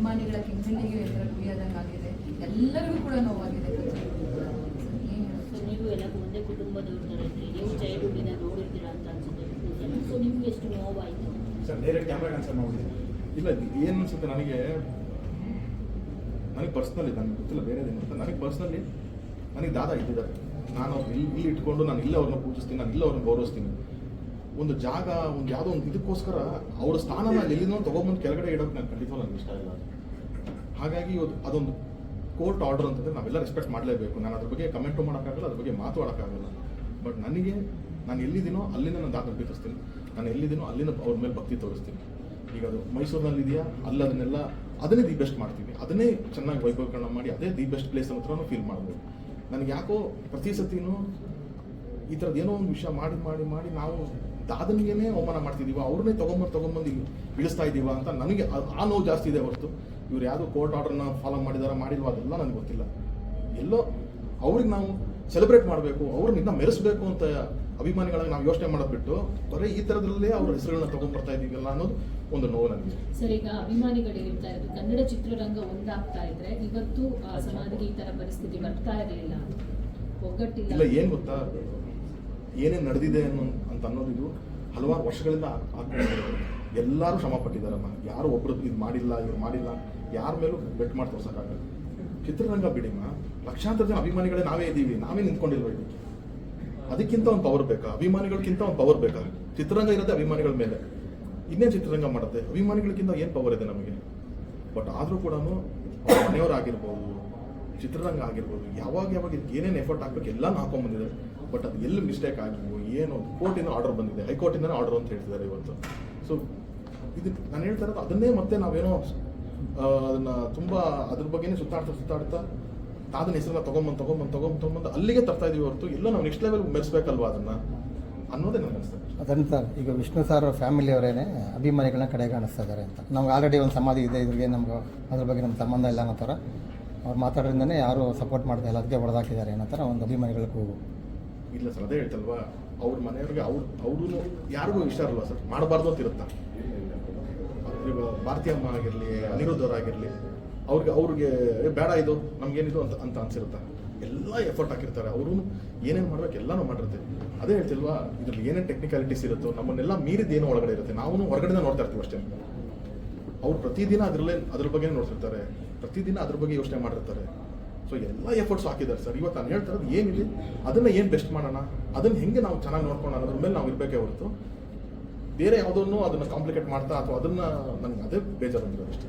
ಅಭಿಮಾನಿಗಳ ಕೆಂಗಣ್ಣಿಗೆ ಎದುರು ಕುಯ್ಯದಂಗಾಗಿದೆ ಎಲ್ಲರಿಗೂ ಕೂಡ ನೋವಾಗಿದೆ. ನೀವು ಎಲ್ಲ ಒಂದೇ ಕುಟುಂಬದವ್ರ ಥರ ಇದ್ರಿ ನೀವು ನೋಡಿರ್ತೀರಾ ಅಂತ ಅನ್ಸುತ್ತೆ. ಸೊ ನಿಮ್ಗೆ ಎಷ್ಟು ನೋವಾಯಿತು? ಸರ್ ಡೈರೆಕ್ಟ್ ಕ್ಯಾಮ್ರಾಗೆ ಆನ್ಸರ್ ಮಾಡಿ ಇಲ್ಲ ಏನು ಅನ್ಸುತ್ತೆ ನನಗೆ? ನನಗೆ ಪರ್ಸ್ನಲಿ ನನಗೆ ಗೊತ್ತಿಲ್ಲ ಬೇರೆದೇನು ಅಂತ ನನಗೆ ಪರ್ಸ್ನಲಿ ನನಗೆ ದಾದ ಇದ್ದಿದ್ದಾರೆ. ನಾನು ಇಲ್ಲಿ ಇಲ್ಲಿ ಇಟ್ಕೊಂಡು ನಾನು ಇಲ್ಲ ಅವ್ರನ್ನ ಪೂಜಿಸ್ತೀನಿ ನಾನು ಇಲ್ಲೇ ಅವ್ರನ್ನ ಗೌರವಿಸ್ತೀನಿ. ಒಂದು ಜಾಗ, ಒಂದು ಯಾವುದೋ ಒಂದು ಇದಕ್ಕೋಸ್ಕರ ಅವ್ರ ಸ್ಥಾನನ ಎಲ್ಲಿನೋ ತಗೊಂಬಂದು ಕೆಳಗಡೆ ಇಡೋಕೆ ನಾನು ಖಂಡಿತ ನನಗೆ ಇಷ್ಟ ಇಲ್ಲ. ಹಾಗಾಗಿ ಇವತ್ತು ಅದೊಂದು ಕೋರ್ಟ್ ಆರ್ಡರ್ ಅಂತಂದ್ರೆ ನಾವೆಲ್ಲ ರೆಸ್ಪೆಕ್ಟ್ ಮಾಡಲೇಬೇಕು. ನಾನು ಅದ್ರ ಬಗ್ಗೆ ಕಮೆಂಟು ಮಾಡೋಕ್ಕಾಗಲ್ಲ, ಅದ್ರ ಬಗ್ಗೆ ಮಾತಾಡೋಕ್ಕಾಗಲ್ಲ ಬಟ್ ನನಗೆ, ನಾನು ಎಲ್ಲಿದ್ದೀನೋ ಅಲ್ಲಿಂದ ನಾನು ದಾಖಲೆ ಬಿತ್ತಿಸ್ತೀನಿ ನಾನು ಎಲ್ಲಿದ್ದೀನೋ ಅಲ್ಲಿಂದ ಅವ್ರ ಮೇಲೆ ಭಕ್ತಿ ತೋರಿಸ್ತೀನಿ. ಈಗ ಅದು ಮೈಸೂರಿನಲ್ಲಿ ಇದೆಯಾ? ಅಲ್ಲಿ ಅದನ್ನೆಲ್ಲ, ಅದನ್ನೇ ದಿ ಬೆಸ್ಟ್ ಮಾಡ್ತೀನಿ ಅದನ್ನೇ ಚೆನ್ನಾಗಿ ವೈಭವೀಕರಣ ಮಾಡಿ ಅದೇ ದಿ ಬೆಸ್ಟ್ ಪ್ಲೇಸ್ ಹತ್ರನೂ ಫೀಲ್ ಮಾಡ್ಬೋದು. ನನಗೆ ಯಾಕೋ ಪ್ರತಿ ಸತಿನೂ ಈ ಥರದ್ದು ಏನೋ ಒಂದು ವಿಷಯ ಮಾಡಿ ಮಾಡಿ ಮಾಡಿ ನಾವು ದಾದನಿಗೇನೆ ಅವಮಾನ ಮಾಡ್ತಿದ್ದೀವಾ ಅವ್ರನ್ನೇ ತೊಗೊಂಬಂದು ತೊಗೊಂಬಂದು ಇಲ್ಲಿ ಇಳಿಸ್ತಾ ಇದ್ದೀವ ಅಂತ ನನಗೆ ಆ- ನೋವು ಜಾಸ್ತಿ ಇದೆ ಹೊರತು. ಇವ್ರು ಯಾವುದೋ ಕೋರ್ಟ್ ಆರ್ಡರ್ನ ಫಾಲೋ ಮಾಡಿದಾರ ಮಾಡಿಲ್ವ ಅದೆಲ್ಲ ನನಗೆ ಗೊತ್ತಿಲ್ಲ. ಎಲ್ಲೋ ಅವ್ರಿಗೆ ನಾವು ಸೆಲೆಬ್ರೇಟ್ ಮಾಡಬೇಕು ಅವ್ರನ್ನ ಮೆರೆಸಬೇಕು ಅಂತ ಅಭಿಮಾನಿಗಳಾಗಿ ನಾವು ಯೋಚನೆ ಮಾಡೋದು ಬಿಟ್ಟು ಬರೀ ಈ ತರದಲ್ಲೇ ಅವ್ರ ಹೆಸರುಗಳನ್ನ ತೊಗೊಂಡ್ಬರ್ತಾ ಇದೀವಲ್ಲ ಅನ್ನೋದು ಒಂದು ನೋವು ನನಗೆ. ಸರ್ ಈಗ ಅಭಿಮಾನಿಗಳು ಹೇಳ್ತಾ ಇರೋದು ಕನ್ನಡ ಚಿತ್ರರಂಗ ಒಂದಾಗ್ತಾ ಇದ್ರೆ ಇವತ್ತು ಆ ಸಮಾಧಿಗೆ ಈ ತರ ಪರಿಸ್ಥಿತಿ ಬರ್ತಾ ಇರಲಿಲ್ಲ ಇಲ್ಲ ಒಗ್ಗಟ್ಟಿಲ್ಲ. ಏನು ಗೊತ್ತಾ? ಏನೇನು ನಡೆದಿದೆ ಅನ್ನೋ ಅಂತ ಅನ್ನೋದು ಇದು ಹಲವಾರು ವರ್ಷಗಳಿಂದ ಆಗ್ತಾ ಎಲ್ಲರೂ ಶ್ರಮ ಪಟ್ಟಿದ್ದಾರಮ್ಮ. ಯಾರು ಒಬ್ಬರು ಇದು ಮಾಡಿಲ್ಲ, ಇವ್ರು ಮಾಡಿಲ್ಲ, ಯಾರ ಮೇಲೂ ಬೆಟ್ ಮಾಡಿ ತೋರ್ಸೋಕ್ಕಾಗಲ್ಲ. ಚಿತ್ರರಂಗ ಬಿಡಿಮ್ಮ, ಲಕ್ಷಾಂತರ ಜನ ಅಭಿಮಾನಿಗಳೇ ನಾವೇ ಇದ್ದೀವಿ, ನಾವೇ ನಿಂತ್ಕೊಂಡಿಲ್ವ ಇದಕ್ಕೆ? ಅದಕ್ಕಿಂತ ಒಂದು ಪವರ್ ಬೇಕಾ? ಅಭಿಮಾನಿಗಳಿಗಿಂತ ಒಂದು ಪವರ್ ಬೇಕಾ? ಚಿತ್ರರಂಗ ಇರೋದೇ ಅಭಿಮಾನಿಗಳ ಮೇಲೆ. ಇನ್ನೇನು ಚಿತ್ರರಂಗ ಮಾಡುತ್ತೆ? ಅಭಿಮಾನಿಗಳಿಗಿಂತ ಏನು ಪವರ್ ಇದೆ ನಮಗೆ? ಬಟ್ ಆದರೂ ಕೂಡ ಮನೆಯವರಾಗಿರ್ಬೋದು ಚಿತ್ರರಂಗ ಆಗಿರ್ಬೋದು, ಯಾವಾಗ ಯಾವಾಗ ಇದಕ್ಕೆ ಏನೇನು ಎಫರ್ಟ್ ಹಾಕ್ಬೇಕು ಎಲ್ಲಾನು ಹಾಕೊಂಡ್ಬಂದಿದ್ದಾರೆ ಬಟ್ ಅದು ಎಲ್ಲಿ ಮಿಸ್ಟೇಕ್ ಆಗಿರ್ಬೋದು ಏನು ಕೋರ್ಟಿಂದ ಆರ್ಡರ್ ಬಂದಿದೆ. ಹೈಕೋರ್ಟಿಂದನೇ ಆರ್ಡರ್ ಅಂತ ಹೇಳ್ತಿದ್ದಾರೆ ಇವತ್ತು. ಸೊ ಇದು ನಾನು ಹೇಳ್ತಾ ಇರೋದು ಅದನ್ನೇ ಮತ್ತೆ ನಾವೇನೋ ಅದನ್ನ ತುಂಬ ಅದ್ರ ಬಗ್ಗೆನೇ ಸುತ್ತಾಡ್ತಾ ಸುತ್ತಾಡ್ತಾ ತಾದನ ಹೆಸರನ್ನ ತಗೊಂಬಂದು ತಗೊಂಬಂದು ತಗೊಂಬಂದು ತಗೊಂಬಂದು ಅಲ್ಲಿಗೆ ತರ್ತಾ ಇದೀವಿ ಹೊರತು ಎಲ್ಲೋ ನಾವು ನೆಕ್ಸ್ಟ್ ಲೆವೆಲ್ ಮೆರೆಸ್ಬೇಕಲ್ವಾ ಅದನ್ನ ಅನ್ನೋದೇ ನನಗೆ ಅನಿಸ್ತದೆ ಸರ್, ಈಗ ವಿಷ್ಣು ಸರ್ ಫ್ಯಾಮಿಲಿಯವರೇನೆ ಅಭಿಮಾನಿಗಳನ್ನ ಕಡೆಗಾಣಿಸ್ತಾ ಇದ್ದಾರೆ ಅಂತ. ನಮ್ಗೆ ಆಲ್ರೆಡಿ ಒಂದು ಸಮಾಧಿ ಇದೆ, ಇದ್ರಿಗೆ ನಮ್ಗೆ ಅದ್ರ ಬಗ್ಗೆ ನಮ್ಮ ಸಂಬಂಧ ಇಲ್ಲ ಅನ್ನೋ ಥರ. ಅವ್ರು ಮಾತಾಡೋದ್ರಿಂದನೇ ಯಾರು ಸಪೋರ್ಟ್ ಮಾಡ್ತಾ ಇಲ್ಲ, ಅದಕ್ಕೆ ಹೊಡೆದಾಕಿದ್ದಾರೆ ಅನ್ನೋ ಥರ ಒಂದು ಅಭಿಮಾನಿಗಳ ಕೂಗು. ಇಲ್ಲ ಸರ್, ಅದೇ ಹೇಳ್ತಲ್ವಾ, ಅವ್ರ ಮನೆಯವ್ರಿಗೆ ಅವ್ರು ಅವ್ರೂ ಯಾರಿಗೂ ಇಷ್ಟ ಇರಲ್ವಾ ಸರ್, ಮಾಡಬಾರ್ದು ಅಂತ ಇರುತ್ತಾ? ಭಾರತೀಯಮ್ಮ ಆಗಿರಲಿ, ಅನಿರುದ್ಧ ಆಗಿರಲಿ, ಅವ್ರಿಗೆ ಅವ್ರಿಗೆ ಬೇಡ ಇದು, ನಮ್ಗೇನಿದು ಅಂತ ಅಂತ ಅನ್ಸಿರುತ್ತಾ? ಎಲ್ಲ ಎಫರ್ಟ್ ಹಾಕಿರ್ತಾರೆ ಅವರು ಏನೇನು ಮಾಡ್ಬೇಕು ಎಲ್ಲನೂ ಮಾಡಿರ್ತಾರೆ ಅದೇ ಹೇಳ್ತಿಲ್ವಾ, ಇದ್ರಲ್ಲಿ ಏನೇನು ಟೆಕ್ನಿಕಾಲಿಟೀಸ್ ಇರುತ್ತೋ, ನಮ್ಮನ್ನೆಲ್ಲ ಮೀರಿದ ಏನು ಒಳಗಡೆ ಇರುತ್ತೆ. ನಾವು ಹೊರಗಡೆ ನೋಡ್ತಾ ಇರ್ತೀವಿ ಅಷ್ಟೇ. ಅವ್ರು ಪ್ರತಿದಿನ ಅದರಲ್ಲೇ ಅದ್ರ ಬಗ್ಗೆ ನೋಡ್ತಿರ್ತಾರೆ. ಪ್ರತಿದಿನ ಅದ್ರ ಬಗ್ಗೆ ಯೋಚನೆ ಮಾಡಿರ್ತಾರೆ ಸೊ ಎಲ್ಲ ಎಫರ್ಟ್ಸ್ ಹಾಕಿದ್ದಾರೆ ಸರ್ ಇವತ್ತು ನಾನು ಹೇಳ್ತಾ ಇರೋದು ಏನಿದೆ? ಅದನ್ನ ಏನು ಬೆಸ್ಟ್ ಮಾಡೋಣ? ಅದನ್ನ ಹೆಂಗೆ ನಾವು ಚೆನ್ನಾಗಿ ನೋಡ್ಕೊಂಡು ಅನ್ನೋದ್ರ ಮೇಲೆ ನಾವು ಇರಬೇಕೇ ಹೊರತು ಬೇರೆ ಯಾವುದನ್ನು ಅದನ್ನ ಕಾಂಪ್ಲಿಕೇಟ್ ಮಾಡ್ತಾ ಅಥವಾ ಅದನ್ನ ನನಗೆ ಅದೇ ಬೇಜಾರು ಅಂದಿರೋದು ಅಷ್ಟೇ.